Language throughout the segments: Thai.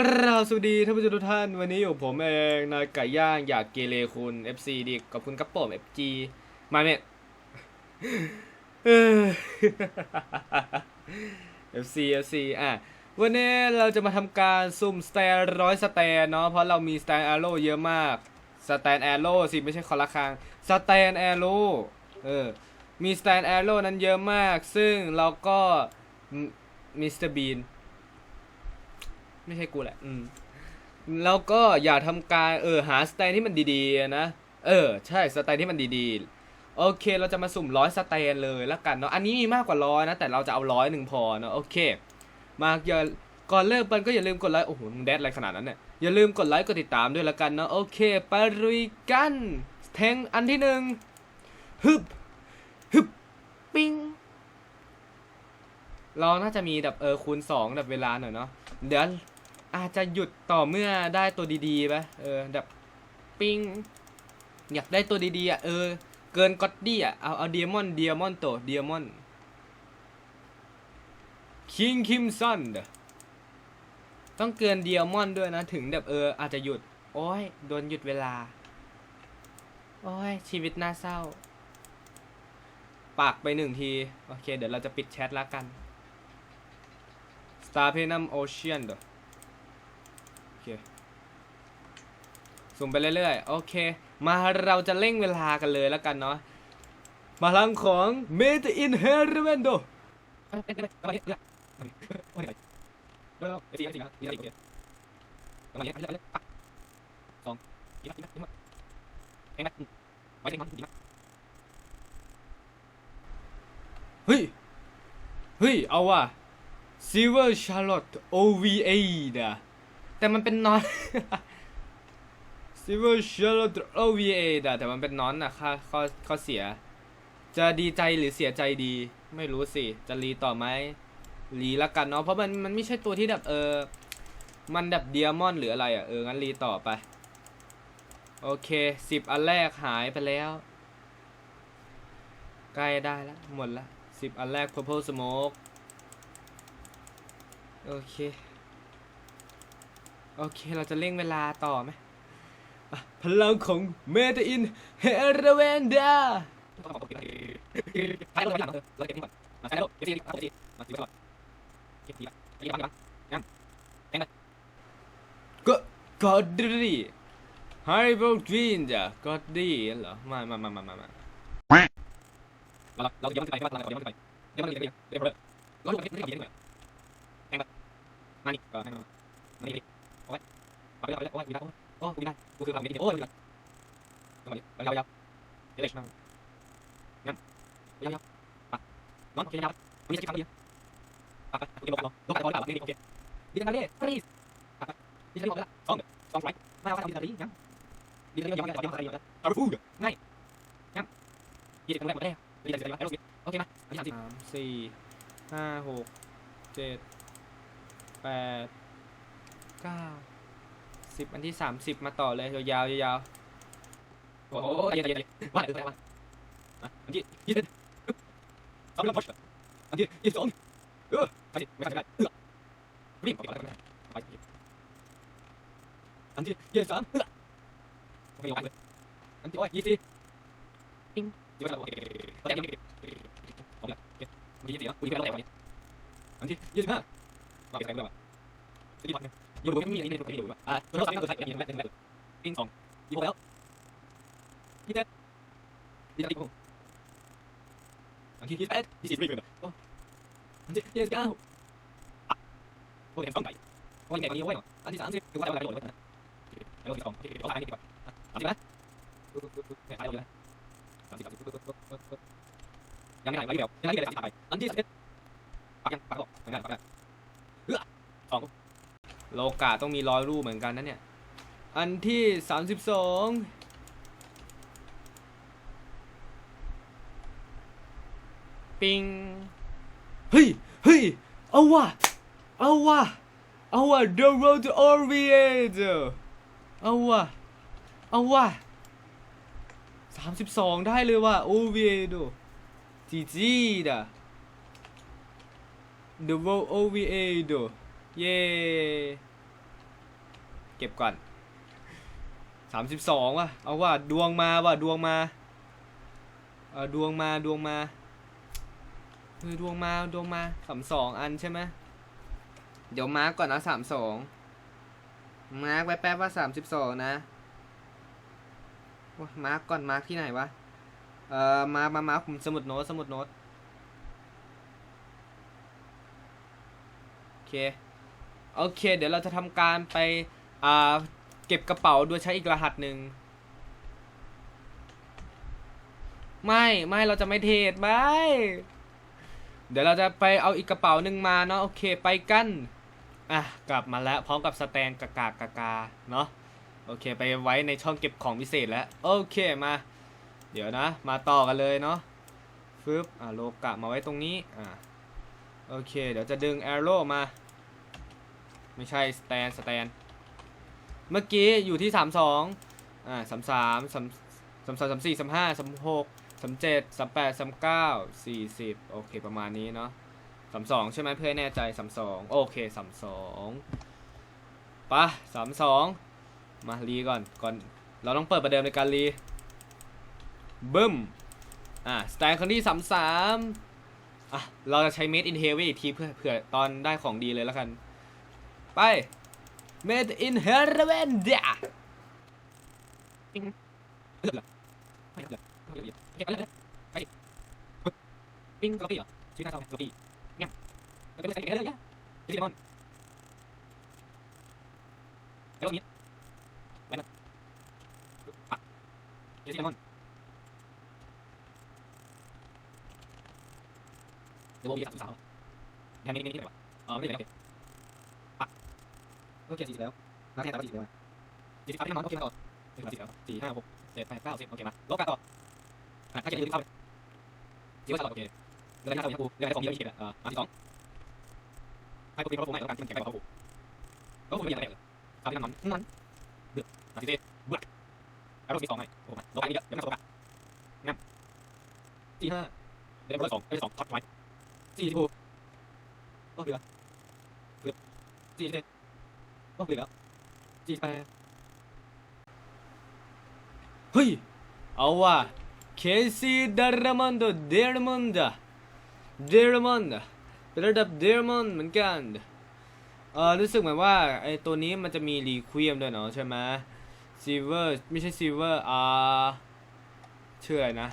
กราบสวัสดีท่านผู้ชมทุกท่าน วันนี้อยู่ผมเองนายไก่ย่างอยากเกเรคุณ FC ดีขอบคุณครับผม FG มาเนี่ย FC FC อะวันนี้เราจะมาทำการซุ่มสแตนร้อยสแตนเนาะเพราะเรามีสแตนแอโร่เยอะมากสแตนแอโร่สิไม่ใช่คอละครังสแตนแอโร่เออมีสแตนแอโร่นั้นเยอะมาก ซึ่งเราก็มิสเตอร์บีน ไม่ใช่กูแหละ อืม แล้วก็อย่าทำการเออหาสแตนที่มันดีๆนะ เออ ใช่สแตนที่มันดีๆ โอเค เราจะมาสุ่มร้อยสแตนเลยแล้วกันเนาะ อันนี้มีมากกว่าร้อยนะ แต่เราจะเอาร้อยหนึ่งพอเนาะ โอเค มาอย่าก่อนเริ่มเปันก็อย่าลืมกดไลค์ โอ้โห มึงแดดอะไรขนาดนั้นเนี่ย อย่าลืมกดไลค์ กดติดตามด้วยละกันเนาะ โอเคไปลุยกัน แทงอันที่หนึ่งฮึบฮึบปิ้งเราน่าจะมีแบบเออคูณสองแบบเวลาหน่อยเนาะเดี๋ยว อาจจะหยุดต่อเมื่อได้ตัวดีๆไปเออแบบปิ้งอยากได้ตัวดีๆอะเออ เกินก็อดดี้อะเอาเอาเดียมอนเดียมอนโตเดียมอนคิงคิมซันต้องเกินเดียมอนด้วยนะ ถึงแบบเออ อาจจะหยุด โอ้ยโดนหยุดเวลา โอ้ย ชีวิตน่าเศร้า ปากไปหนึ่งที โอเค เดี๋ยวเราจะปิดแชทแล้วกัน Star p e n u m Ocean เด้อโอเค สุ่มไปเรื่อยๆ โอเค มาเราจะเร่งเวลากันเลยแล้วกันเนาะมาลังของ Made in h e r m e n d o เฮ้ย เฮ้ย เอาว่ะ Silver Charlotte OVA นะแต่มันเป็นนอน Silver Charlotte OVA นะแต่มันเป็นนอนนะค่าข้อข้อเสีย จะดีใจหรือเสียใจดี ไม่รู้สิ จะรีต่อไหมรีละกันเนาะเพราะมันมันไม่ใช่ตัวที่แบบเออ มันแบบเดียมอนหรืออะไรอะเอองั้นรีต่อไปโอเคสิบอันแรกหายไปแล้ว ใกล้ได้แล้วหมดละสิบอันแรก purple smoke โอเค โอเค เราจะเร่งเวลาต่อไหม พลังของ Made in h e r v e n d a ก็กอดดี้ไฮเบลดรีนจ้ะกอดดีเหรอมามามามามามาเราเราย้อนไปว่าเราย้อนไปย้อนไปเรียนเรียนเลยเราอยู่ที่ที่เรียนเลยแองแบบมานี่ก็ให้มามานี่โอ้ยไปไปไปโอ้ยกูได้ โอ้กูได้กูคือความดีโอ้ยกูได้ทำไมยาวยาวเดี๋ยวเล็กมากงั้นยาวยาวปะนองโอเคยาวมีสักครั้งเดียวปะไปกูจะบอกกันลงกันก่อนแล้วนี่โอเคดีจังเลยฟรีสปะไปดีจังเลยสองสองไฟมาเอาทำดีจังเลยยังดีจังเลยยังยังยังยังเอาฟูง่ายยังดีจังเลยหมดแล้วดีจังเลยโอเคมาอันที่สามสามสี่ห้าหกเจ็ดแปดเก้า สิบอันที่สามสิบมาต่อเลย ยาวๆยาวโอ้โหเย็นเย็นว่าเออว่าอันที่ยี่สิบสองแล้วพอชอันที่ยี่สิบสองเอออันที่ไม่ได้เออรีบไปไปอันที่ยี่สิบสามเออโอเคไปเลยอันที่โอ้ยยี่สิบปิ้งยี่สิบสามโอเคตอนนี้โอเคโอเคมียี่สิบคุยกันแล้ววันนี้อันที่ยี่สิบห้าว่าไปใส่เรื่องว่าที่บ้าน อยู่ดูไม่มีอะไรในตัวอยู่อะตัวสามก็คือใส่อย่างนี้แม่หนึ่งแม่ปิ้งสองยี่สิบแล้วยี่สิบยี่สิบหกอันที่ยี่สิบเอ็ดยี่สิบสี่เลยโอ้อันที่ยี่สิบเก้าโอ้ยเห็นสองใบโอ้ยใหญ่กว่านี้โอ้ยอันที่สามสิบคือว่าเราโดนเลยนะไอ้โดนที่สองที่สองอันนี้ดีกว่าสามสิบนะเนี่ยไปเลยนะสามสิบสามสิบยังไม่ได้ไปเดียวยังไม่ได้สามไปอันที่สิบเอ็ดปักยังปักหรอกยังไงปักยังเออสอง โลกาต้องมีร้อยรูปเหมือนกันนะเนี่ย อันที่สามสิบสองปิง เฮ้ย เฮ้ย เอาว่ะ เอาว่ะ เอาว่ะ The Road to Orvieto เอาว่ะ เอาว่ะสามสิบสองได้เลยว่ะ Oviedo จีจีดะ The Road Oviedo เย้เก็บก่อนสามสิบสองว่ะ เอาว่าดวงมาว่ะดวงมา เออดวงมาดวงมาเออดวงมาดวงมาสามสองอันใช่ไหมเดี๋ยวมาร์กก่อนนะสามสองมาร์กไว้แป๊บว่าสามสิบสองนะว้ามาร์กก่อนมาร์กที่ไหนวะ เอ่อ มามามาผมสมุดโน้ตสมุดโน้ตโอเค โอเค เดี๋ยวเราจะทำการไปอ่าเก็บกระเป๋าโดยใช้อีกรหัสหนึ่งไม่ไม่เราจะไม่เทรดไม่ เดี๋ยวเราจะไปเอาอีกกระเป๋าหนึ่งมาเนาะโอเคไปกันอะกลับมาแล้วพร้อมกับสแตนกากากากาเนาะโอเค ไปไว้ในช่องเก็บของพิเศษแล้วโอเคมา เดี๋ยวนะ มาต่อกันเลยเนาะฟึบอ่าโลกะมาไว้ตรงนี้อ่าโอเค เดี๋ยวจะดึงแอโร่มา ไม่ใช่สแตนสแตน เมื่อกี้อยู่ที่ 32อ่า33 3 3 34 35 36 37 38 39 40 โอเค ประมาณนี้เนาะ32ใช่ไหมเพื่อแน่ใจ32โอเค32ปะ32มารีก่อนก่อน เราต้องเปิดประเดิมในการรีบึ้มอ่าสแตนคนที่สามสามอะ เราจะใช้ Made in Heaven อีกทีเพื่อเผื่อตอนได้ของดีเลยแล้วกัน ไป Made in Heaven เดอกเหรอไม่เลือกไม่เลือกเก็บไปเลยไปปิ้งกะปี้เหรอชื่อน่าเศร้ากะปี้เงี้ยแล้วก็ใส่เก็บเลยเนี่ยเจสซี่มอนแล้วนี้ไปนะปักเจสซี่มอนเดี๋ยวโบวีสามสาวแค่นี้นี่นี่ไหนวะอ๋อไม่ได้เลยปัก ก็เกียร์สี่สิบแล้วนักแข่งแต่ก็สี่สิบแล้วสี่สิบเอาไปน้องก็เกียร์ต่อสี่สิบแล้วสี่ห้าหกเจ็ดแปดเก้าสิบโอเคมาลบกันต่อถ้าเกิดยืนเข้าไปยืนเข้าโอเคเรื่องที่เข้าไปกูเรื่องที่สองเยอะอีกอะอ่าที่สองให้กูตีรถกูใหม่แล้วกันที่มันแข็งไปกว่ากูก็กูมีอะไรเลยทำที่น้ำมันมันเดือดอะทีเด็ดบลักแล้วรถมีสองใหม่โอ้มาลบไปนี่เยอะเดี๋ยวม่สองอะงั้นสี่ห้าเดี๋ยวรถสองเอ้ยสองท็อตไว้สี่สิบหกก็เหลือเหลือสี่สิบ เจ็ดก็เหลือสี่สิบแปเฮ้ย เอาว่ะเคซีดารมอนโดเดรมอนดาเดรมอนระดับเดรมอนเหมือนกันเออรู้สึกเหมือนว่าไอตัวนี้มันจะมีรีควีมด้วยเนาะใช่ไหมซิเวอร์ไม่ใช่ซิเวอร์อ่าชื่อนะ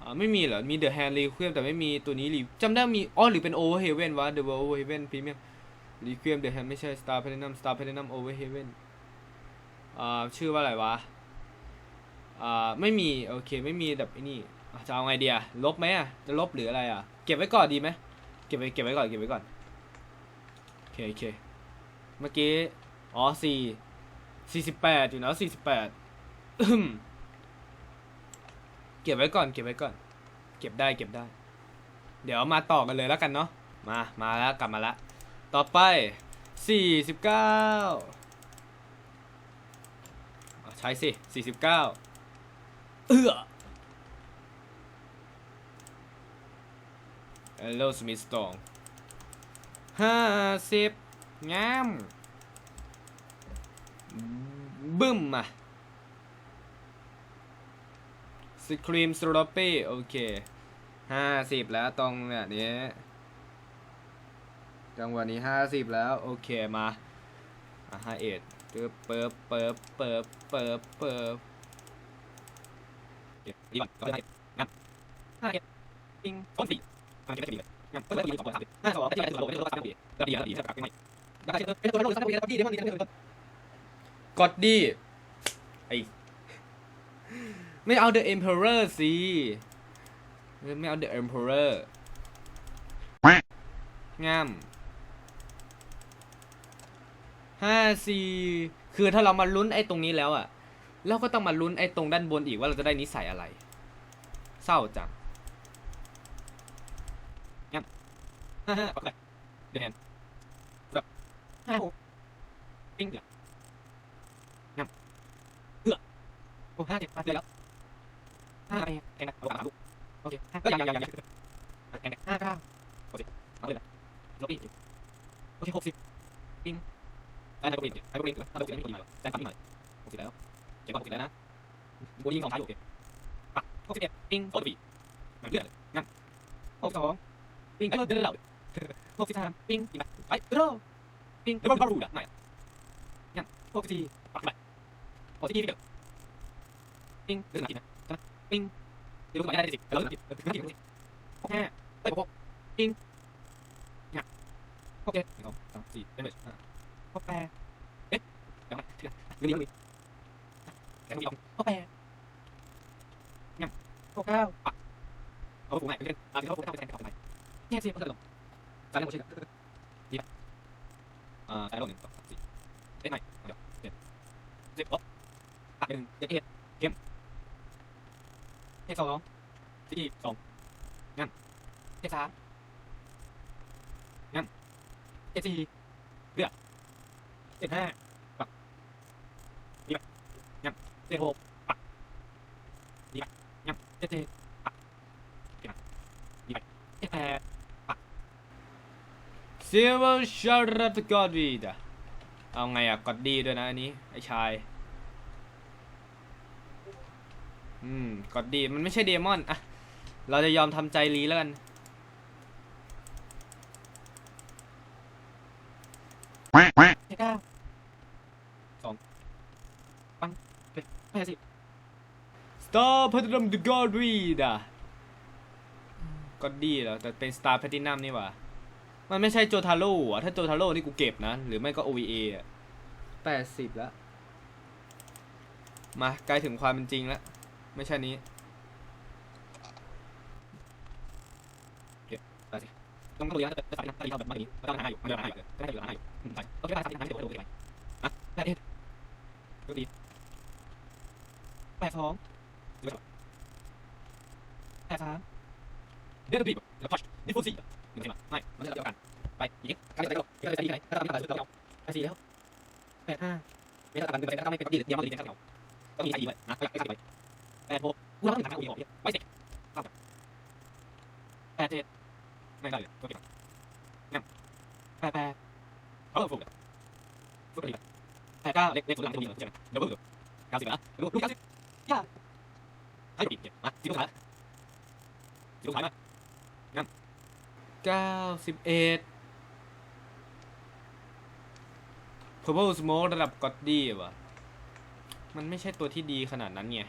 อ่าไม่มีเหรอ มีเดอะแฮนด์รีควีมแต่ไม่มีตัวนี้รีจำได้มีอ๋อหรือเป็นโอเวอร์เฮเว่นวะเดอะโอเวอร์เฮเว่นพรีเมียม รีควีมเดอะแฮนไม่ใช่สตาร์เพลนัมสตาร์เพลนัมโอเวอร์เฮเว่นอ่าชื่อว่าอะไรวะ อ่า ไม่มี โอเค ไม่มีแบบนี่จะเอาไงเดียลบไหมอะ จะลบหรืออะไรอะ เก็บไว้ก่อนดีไหมเก็บไว้เก็บไว้ก่อน เก็บไว้ก่อน โอเคโอเค เมื่อกี้ อ๋อสี่สี่สิบแปดอยู่นะสี่สิบแปดเก็บไว้ก่อน เก็บไว้ก่อน เก็บได้ เก็บได้ เดี๋ยวมาต่อกันเลยแล้วกันเนาะ มา มาแล้ว กลับมาแล้ว ต่อไปสี่สิบเก้าใช้สิสี่สิบเก้าเอื้อ Hello Smith Stone ห้าสิบงามบึ้มมาสครีมสโลปี้โอเคห้าสิบแล้วตรงเนี่ยนี้ จังหวะนี้ห้าสิบแล้ว โอเคมาอะห้าเอ็ดเปิบเปิบเปิบเปิบเปิบเปิบกดีก่อนก็ได้งั้นห้าเก็บปิ้งต้นสี่ทำเก็บได้ดีเลยงั้นเปิดปีสองคนสามสิบห้าสองที่ได้ตัวโลกได้ตัวสามปีแล้วดีแล้วดีถ้ากลับไม่แล้วก็เป็นตัวลกสามปีแล้วดีเดี๋ยวมันดีทั้งหมดกดดิไอไม่เอา The Emperor สิไม่เอา The Emperor งาม ห้าสี่คือถ้าเรามาลุ้นไอ้ตรงนี้แล้วอะเราก็ต้องมาลุ้นไอ้ตรงด้านบนอีกว่าเราจะได้นิสัยอะไร เศร้าจังห้าห้าก็ได้เดี๋ยวแทนแบบห้าหกปิ้งเดืองั้นเหือโอ้ห้าเจ็ดมาเดือแล้วห้าไปแข่งกันเอาสามลูกโอเคก็ยังยังยังแข่งกันห้าเก้าโอเคมาเลยนะลบอีกโอเคหกสิบปิ้ง ไอ้ไฮโปรลินไฮโปรลินไฮโปรลินไม่มีใช่ไหมแซงปั๊มอีกหน่อยหกสิบแล้วเจ็บก่อนหกสิบแล้วนะกูยิงสองท้ายอยู่โอเคปักหกสิบเอ็ดปิ้งโคตรปีมันเลื่อดงั้นหกสองปิ้งไอ้เดินเล่าหกสิบสามปิ้งอีกไปโรปิ้งเดี๋ยวมันบารูดอะไม่งั้นหกสิบสี่ปักไปหกสิบสี่พี่เดียวปิ้งเดินหนักทีนะปิ้งเดี๋ยวกูไปได้สิแล้วหนักทีเออหนักทีหกห้าเอ้ยหกปิ้งงั้นหกเจ็ดหนึ่งสองสามสี่เป็นแบบ หกแปดเอ๊ะเดี๋ยวมาเดี๋ยวเรื่องนี้เรื่องนี้แต่กูยอมหกแปดงั้นหกเก้าปักเอาฝูงไหนไปเล่นอะที่เขาฝูงเก้าไปแทนกับไปแค่สิบก็เดินลงสามเล่นหมดชื่อดีป่ะอ่าสายลงหนึ่งสองสามสี่เล่นใหม่เดี๋ยวเจ็ดสิบลบอะหนึ่งเจ็ดเอ็ดเกมเจ็ดสองสี่สองงั้นเจ็ดสามงั้นเจ็ดสี่เลือก เจ็ดห้าปักดีป่ะงั้นเจ็ดหกปักดีป่ะงั้นเจ็ดเจ็ดปักดีป่ะดีป่ะเจ็ดแปด Silver Shard Godread อะเอาไงอะกอดดีด้วยนะอันนี้ไอชาย อืมกอดดีมันไม่ใช่เดมอนอะเราจะยอมทำใจรีแล้วกัน เจ็ดเก้าสอง ปังเจ็ดแปดสิบ Star Platinum The Godread อะกอดดีเหรอแต่เป็น Star Platinum นี่หว่า มันไม่ใช่โจทาโร่อะถ้าโจทาโร่นี่กูเก็บนะ หรือไม่ก็ OVA อะแปดสิบแล้ว มาใกล้ถึงความเป็นจริงแล้ว ไม่ใช่นี้ต้องต้องดูนะจะจะใส่ที่เขาแบบมาอย่างนี้ก็ต้องหาอยู่มันจะหาอยู่ก็ได้อยู่หาอยู่อืมใช่โอเคได้ใส่ที่หาอยู่โอเคไปอะได้เอ็ดดูดี แปดสองแปดสามเดือนบีบแล้วพัชนี่ฟูซี่หนึ่งใช่ไหมไม่มันจะเดียวกัน ไปอีกการจะใส่ก็จะใส่ที่ไหนถ้าเราไม่ตัดเราแปดสี่แล้วแปดห้าไม่ต้องตัดกันไปถ้าไม่เป็นดีเดียวมันดีแค่เดียวต้องมีใส่ดีไว้นะไปใส่ไปแปดหกกูรับหนึ่งทางกูอีกไปสิบแปดเจ็ดไม่ได้เลยโอเคแปดแปดเขาฝึกฝึกอะไรแปดเก้าเล็กเล็กสุดหลังตรงนี้ใช่ไหมเดี๋ยวเพิ่งเก้าสิบนะดูดูเก้าสิบ ย่าให้ปิดมาสิบสุดท้าสิบสุดท้ายมาเก้าสิบเอ็ด Purple Smoke ระดับก็อดดี้วะมันไม่ใช่ตัวที่ดีขนาดนั้นไง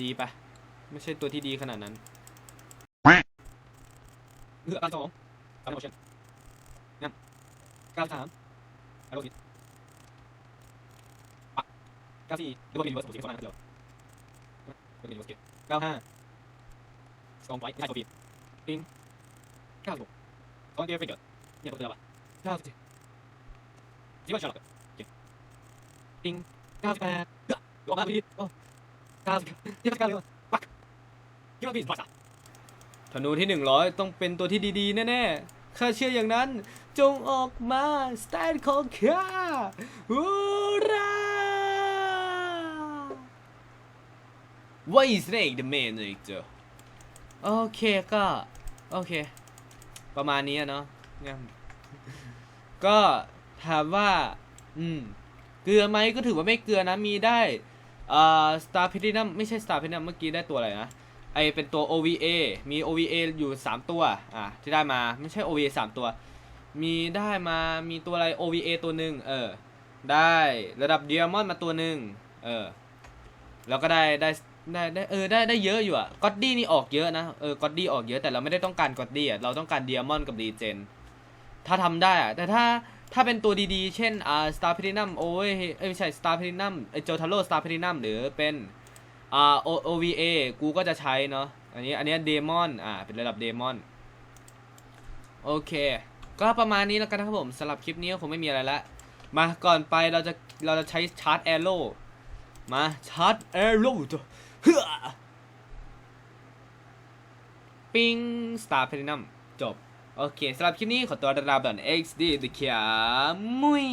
ดีปะ ไม่ใช่ตัวที่ดีขนาดนั้นเหลือการสองสามโมชั่นงั้นเก้าสามอารมณ์ เก้าสี่ดูเป็นยูนิเวอร์สผมสิบคนนั้นเดียวดูเป็นยูนิเวอร์สเก้าห้าสองไว้ไม่ใช่ตัวปีปิงเก้าหกสองเดียวฟิกเกอร์เนี่ยตัวเดียวปะเก้าสิบเจ็ดที่ว่าชาร์ลอตเก่งปิงเก้าสิบแปดเฮ้ยออกมาพอดีโอ้เก้าสิบยี่สิบเก้าเลยปักคิดว่าพี่สปอร์ตอะธนูที่100ต้องเป็นตัวที่ดีๆแน่ๆข้าเชื่ออย่างนั้น จงออกมาสไตล์ของข้าฮูรา ไวสเนกเดอะเมนอีกเจ้าโอเคก็โอเค ประมาณนี้อะเนาะงั้นก็ถามว่า อืม เกลือไหมก็ถือว่าไม่เกลือนะ มีได้อ่าสตาร์พิทินัมไม่ใช่สตาร์พิทินัมเมื่อกี้ได้ตัวอะไรนะ ไอเป็นตัว OVA มี OVA อยู่ 3 ตัว อะ ที่ได้มาไม่ใช่ OVA 3 ตัว มีได้มามีตัวอะไร OVA ตัวหนึ่งเออ ได้ระดับเดียมอนมาตัวหนึ่งเออ แล้วก็ได้ได้ ได้ได้เออได้ได้เยอะอยู่อะก็อดดี้นี่ออกเยอะนะเออก็อดดี้ออกเยอะแต่เราไม่ได้ต้องการก็อดดี้อะเราต้องการเดียมอนกับรีเจนถ้าทำได้อะแต่ถ้าถ้าเป็นตัวดีๆ เช่นอ่าสตาร์พิทินัมโอ้ยเอ้ยไม่ใช่สตาร์พิทินัมไอโจทาโร่สตาร์พิทินัมหรือเป็นอ่า O OVA กูก็จะใช้เนาะอันนี้อันนี้เดมอนอ่าเป็นระดับเดมอนโอเค ก็ประมาณนี้แล้วกันนะครับผมสำหรับคลิปนี้คงไม่มีอะไรละมาก่อนไปเราจะเราจะใช้ชาร์จแอโร่มาชาร์จแอโร่ เฮ้อปิงสตาร์เพลินัมจบ โอเคสำหรับคลิปนี้ขอตัวลาไปก่อน XD ดิคามุย